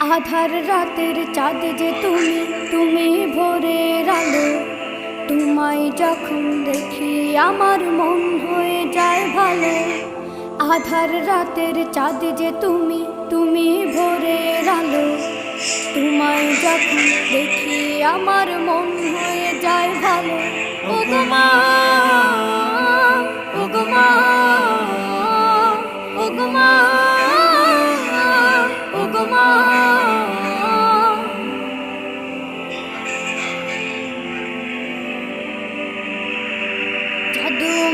আধার রাতের চাঁদ যে তুমি তুমি ভোরের আলো। তোমায় যখন দেখি আমার মন হয়ে যায় ভালো। আধার রাতের চাঁদ যে তুমি তুমি ভোরের আলো। তোমায় যখন দেখি আমার মন হয়ে যায় ভালো। ও গো